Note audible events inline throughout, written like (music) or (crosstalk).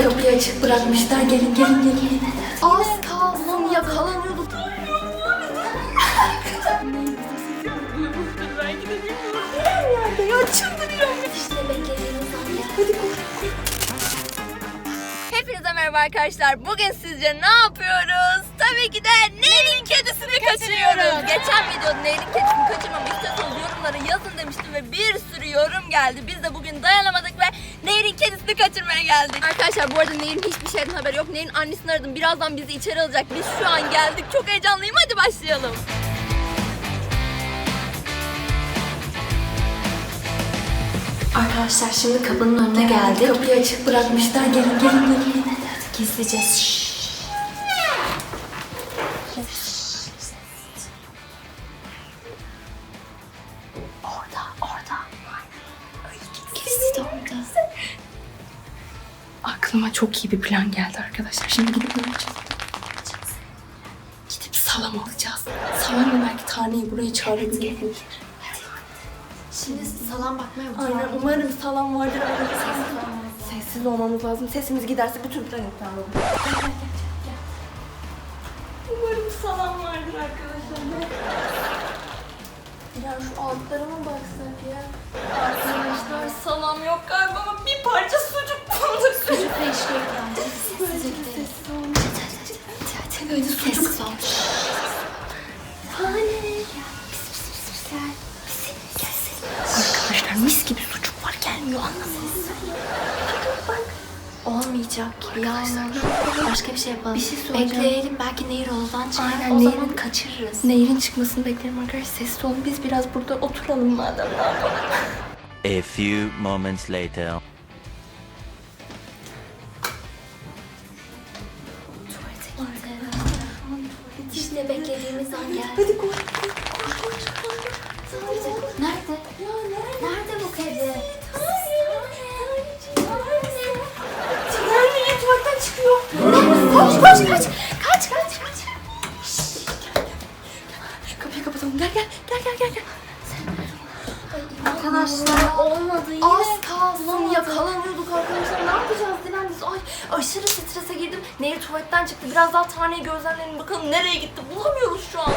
Kapıyı açık bırakmışlar. Gelin gelin gelin. Az kalsın yakalanıyorduk. Ya çıldırıyorum. İşte. Hepinize merhaba arkadaşlar. Bugün sizce ne yapıyoruz? Tabii ki de kedisini kaçırıyoruz. Geçen videoda Nehir'in kedisini kaçırmamı istiyorsanız yorumlara yazın demiştim ve bir sürü yorum geldi. Biz de bugün dayanamadık ve Nehir'in kedisini kaçırmaya geldik. Arkadaşlar bu arada Nehir'in hiçbir şeyden haberi yok. Nehir'in annesini aradım. Birazdan bizi içeri alacak. Biz şu an geldik. Çok heyecanlıyım. Hadi başlayalım. Arkadaşlar şimdi kapının önüne geldik. Kapıyı açık bırakmışlar. Gelin gelin gelin. Gizlice. Şşş. Aklıma çok iyi bir plan geldi arkadaşlar. Şimdi gidip ne yapacağız? Gidip salam alacağız. Salamla belki taneyi buraya çağırabiliriz. Şimdi salam bakmaya mı? Aynen umarım salam vardır sessiz, olmamız lazım. Sesimiz giderse bütün plan iptal olur. Umarım salam vardır arkadaşlar. Ya şu altlara mı baksak ya? Arkadaşlar salam yok galiba ama bir parça bulduk. Sucuk olmuş. Hadi sucuk. Ol. Tane. Arkadaşlar mis gibi sucuk var gelmiyor anlamıyorsunuz. Olmayacak gibi yağmur. Başka bir şey yapalım. Bir şey soracağım. Bekleyelim belki Nehir Oğuz'dan çıkar. Aynen, o Nehir'in- zaman kaçırırız. Nehir'in çıkmasını beklerim arkadaşlar. Sessiz olun. Biz biraz burada oturalım madem. A few moments later. Koş koş kaç. Kaç kaç kaç. Kapıyı kapatalım. Gel gel gel gel gel. gel. Arkadaşlar olmadı yine. Az kalsın yakalanıyorduk arkadaşlar. Ne yapacağız Dilan biz? Ay aşırı strese girdim. Nehir tuvaletten çıktı. Biraz daha taneyi gözlemleyelim bakalım nereye gitti. Bulamıyoruz şu an.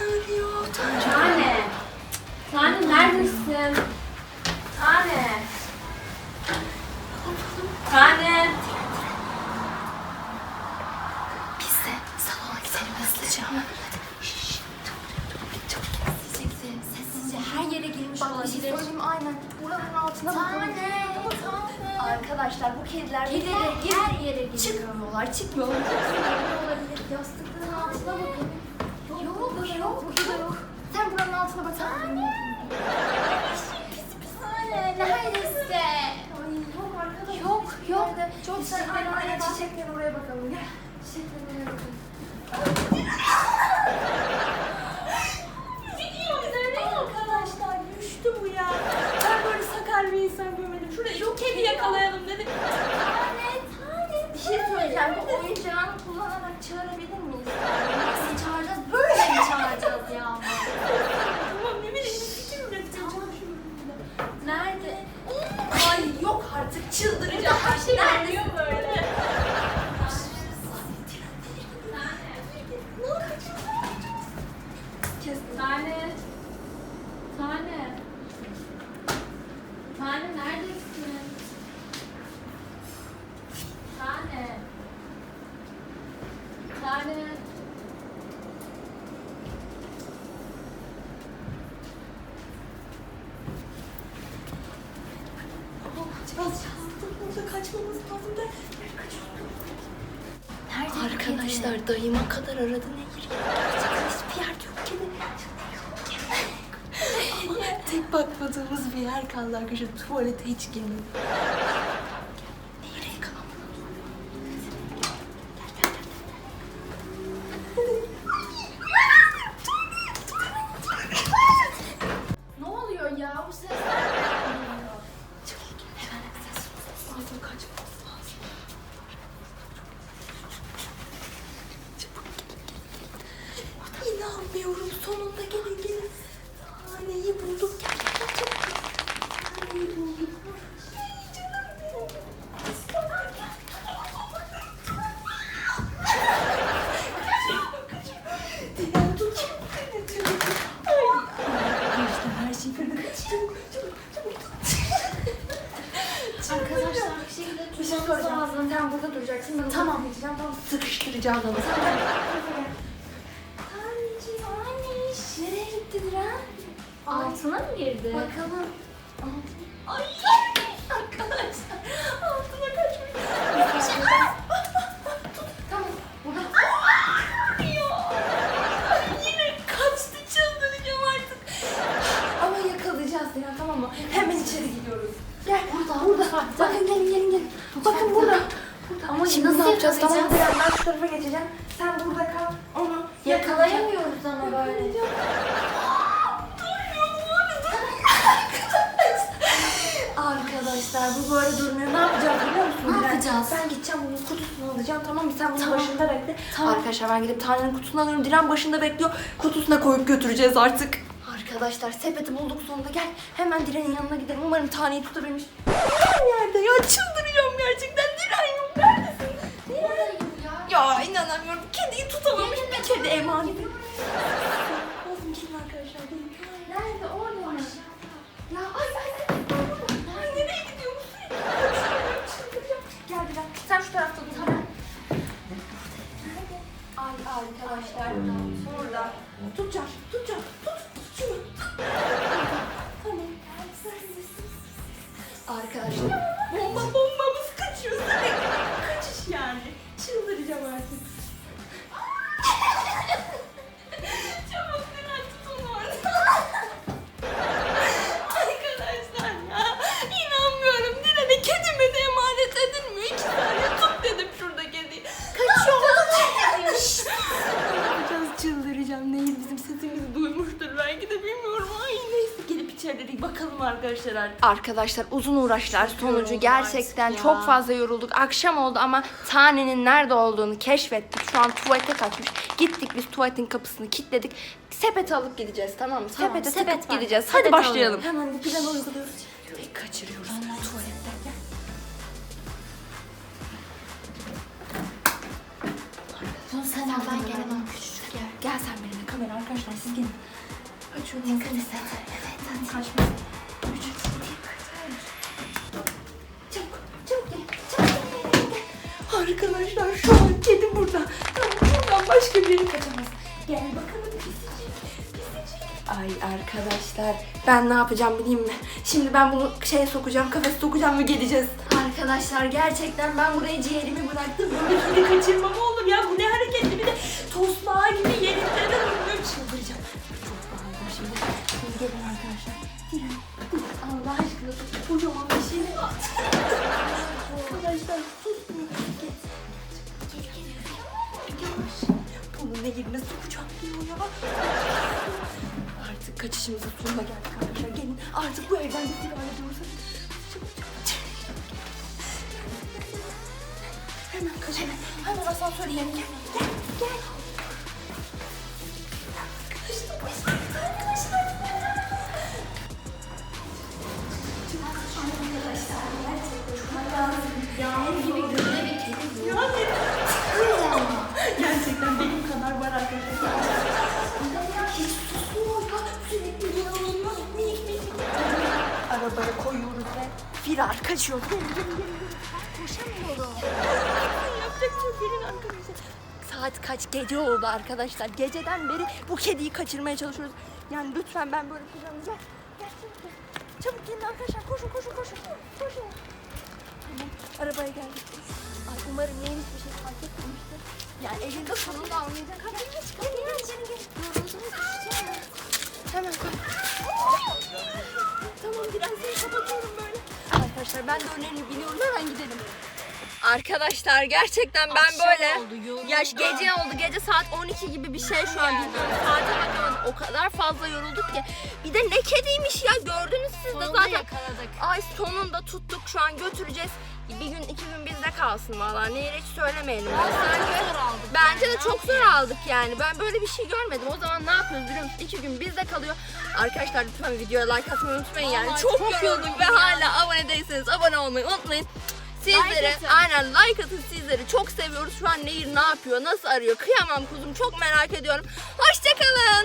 Arıyor. Tane. Tane neredesin? Tane. Tane. Biz de salona gidelim hızlıca. Sessizce, sessizce her yere girmiş Bak bir şey olabilir. söyleyeyim aynen. Buranın altına bakalım. Tane. Arkadaşlar bu kediler Kediler gir- her yere giriyor. çıkmıyorlar, çıkmıyorlar. Oraya bakalım. Arkadaşlar düştü bu ya. Ben böyle sakar bir insan görmedim. Şurada şu yakalayalım dedik. Tane, tane. Bir şey söyleyeceğim. Bu oyuncağını kullanarak çağırabilir miyiz? Çağıracağız? Böyle çağıracağız ya? Tamam ne bileyim fikir üreteceğim. Nerede? Ay yok artık çıldıracağım. Arkadaşlar dayıma kadar aradı Nehir. Gerçekten hiçbir yerde yok kedi. Ama tek bakmadığımız bir yer kaldı arkadaşlar. Tuvalete hiç girmedik. Nehir'e yakalanmadan. Ne oluyor ya? Bu sesler Sıkıştıracağız onu. Anneciğim anneş. Nereye gitti Dilan? Altına mı girdi? Bakalım. Ay arkadaşlar altına kaçmış. Tamam. Burada. Yine kaçtı çıldıracağım artık. Ama yakalayacağız Dilan tamam mı? Hemen içeri gidiyoruz. Gel burada burada. Bakın gelin gelin gelin. Bakın burada. Ama Şimdi nasıl ne yapacağız? Tamam yakalayacağız? Dilan ben şu tarafa geçeceğim. Sen burada kal. Onu Yakalayamıyoruz ama böyle. (laughs) Arkadaşlar bu böyle durmuyor. Ne yapacağız biliyor musun? Ne yapacağız? Ben gideceğim bunun kutusunu alacağım tamam mı? Sen bunun Tamam. başında bekle. Tamam. Arkadaşlar ben gidip Tanrı'nın kutusunu alıyorum. Dilan başında bekliyor. Kutusuna koyup götüreceğiz artık. Arkadaşlar sepeti bulduk sonunda. Gel hemen Dilan'ın yanına gidelim. Umarım Tanrı'yı tutabilmiş. Nerede ya? Çıldıracağım gerçekten. Dilan yok. Neredesin? Dilan. Ya inanamıyorum. Kediyi tutamamış. Bir kedi emanet. Lazım gelin arkadaşlar. Gelin. Nerede? Orada mı? Ya ay ay ay. Ay nereye gidiyorsun? Kaçıyorum, çıldıracağım. Gel Dilan. Sen şu tarafta dur. Tamam. Ay arkadaşlar. Burada. Tutacağım. Bakalım arkadaşlar. Uzun uğraşlar sonucu gerçekten çok fazla yorulduk. Akşam oldu ama Tane'nin nerede olduğunu keşfettik. Şu an tuvalete kaçmış. Gittik biz tuvaletin kapısını kilitledik. Sepet alıp gideceğiz tamam mı? Tamam, Sepete sepet sıkıp var. gideceğiz. Sepet Hadi başlayalım. alalım. Hemen bir plan uyguluyoruz. Ve kaçırıyoruz tuvaletten. Gel. Dur sen ben gelemem. Küçücük yer. Gel sen benimle kamera arkadaşlar siz gelin. Açıyorum. Dikkat et. Evet hadi. Şu an kedi burada. Buradan başka bir yere kaçamaz. Gel bakalım pisicik, pisicik. Ay arkadaşlar ben ne yapacağım bileyim mi? Şimdi ben bunu şeye sokacağım, kafese sokacağım ve geleceğiz. Arkadaşlar gerçekten ben buraya ciğerimi bıraktım. Böyle kedi kaçırma mı olur ya? Bu ne hareketli bir de tosbağa gibi yerinde de durmuyor. Çıldıracağım. Çok bağırdım şimdi. Şimdi gelin arkadaşlar. Allah aşkına. Kocaman bir şey var. (laughs) Arkadaşlar sus. Ne yerine sokacağım diyor ya. Artık kaçışımızın sonuna geldik arkadaşlar. Gelin artık bu evden bir an ediyoruz. Hemen kaçalım. Hemen asansöre. Gel. Gel. Gel. Arkadaşlar. Arkadaşlar. Yağmur gibi gönle firar kaçıyor. Gelin gelin gelin. Koşamıyorum. Yapacak bir şey yok. Gelin arkadaşlar. Saat kaç gece oldu arkadaşlar. Geceden beri bu kediyi kaçırmaya çalışıyoruz. Yani lütfen ben böyle kullanacağım. Gel çabuk gel. Çabuk gelin arkadaşlar. Koşun koşun koşun. Koşun. Tamam. Arabaya geldik. Ay umarım neymiş bir şey fark etmemiştir. Yani elinde sonunda anlayacak. Hadi geç. Gelin gelin gelin. gelin. Yoruldunuz ben. Hemen koy. tamam biraz seni kapatıyorum böyle. Arkadaşlar ben de önlerini biliyorum. Hemen gidelim. Arkadaşlar gerçekten ben Akşam böyle oldu, yoruldum. ya gece oldu gece saat 12 gibi bir şey şu an bilmiyorum saate bakamadım o kadar fazla yorulduk ki bir de ne kediymiş ya gördünüz siz de Sonunda zaten yakaladık. Ay sonunda tuttuk şu an götüreceğiz. bir gün iki gün bizde kalsın valla. Nehir hiç söylemeyelim. Sanki bence de çok zor aldık yani. Ben böyle bir şey görmedim. O zaman ne yapıyoruz biliyor musun? İki gün bizde kalıyor. Arkadaşlar lütfen videoya like atmayı unutmayın yani. Vallahi çok, çok yorulduk ve ya. hala abone değilseniz abone olmayı unutmayın. Sizlere atın. aynen like atın sizleri çok seviyoruz. Şu an Nehir ne yapıyor, nasıl arıyor? Kıyamam kuzum çok merak ediyorum. Hoşçakalın.